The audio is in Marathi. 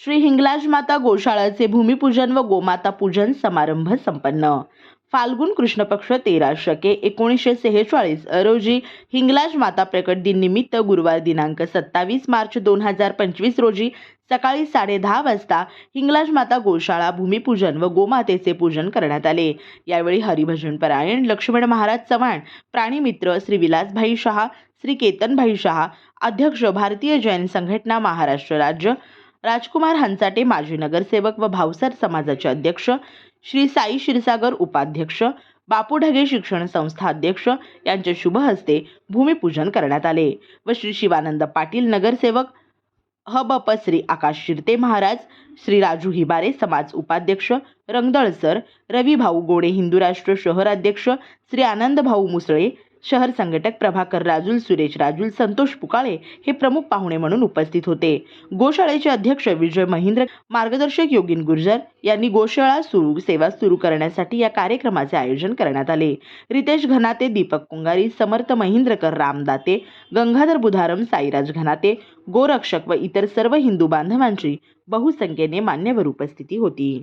श्री हिंगलाज माता गोशाळाचे भूमिपूजन व गोमाता पूजन समारंभ संपन्न. फाल्गुन कृष्ण पक्ष तेरा शके एकोणीसशे सेहेचाळीस रोजी हिंगलाज माता प्रकट दिन निमित्त गुरुवार दिनांक सत्तावीस मार्च दोन हजार पंचवीस रोजी सकाळी साडे दहा वाजता हिंगलाज माता गोशाळा भूमिपूजन व गोमातेचे पूजन करण्यात आले. यावेळी हरिभजन परायण लक्ष्मण महाराज चव्हाण प्राणीमित्र श्री विलासभाई शहा श्री केतनभाई शहा अध्यक्ष भारतीय जैन संघटना महाराष्ट्र राज्य राजकुमार हंचाटे माजी नगरसेवक व भावसर समाजाचे अध्यक्ष श्री साई क्षीरसागर उपाध्यक्ष बापू ढगे शिक्षण संस्था अध्यक्ष यांच्या शुभ हस्ते भूमिपूजन करण्यात आले व श्री शिवानंद पाटील नगरसेवक हबप श्री आकाश शिरते महाराज श्री राजू हिबारे समाज उपाध्यक्ष रंगदळ सर रवी भाऊ गोडे हिंदू राष्ट्र शहर अध्यक्ष श्री आनंद भाऊ मुसळे शहर संघटक प्रभाकर राजूल सुरेश राजूल संतोष पुकाळे हे प्रमुख पाहुणे म्हणून उपस्थित होते. गोशाळेचे अध्यक्ष विजय महेंद्र मार्गदर्शक योगिन गुर्जर यांनी गोशाळा सुरू सेवा सुरू करण्यासाठी या कार्यक्रमाचे आयोजन करण्यात आले. रितेश घनाते दीपक कुंगारी समर्थ महेंद्रकर रामदाते गंगाधर बुधारम साईराज घनाते गोरक्षक व इतर सर्व हिंदू बांधवांची बहुसंख्येने मान्यवर उपस्थिती होती.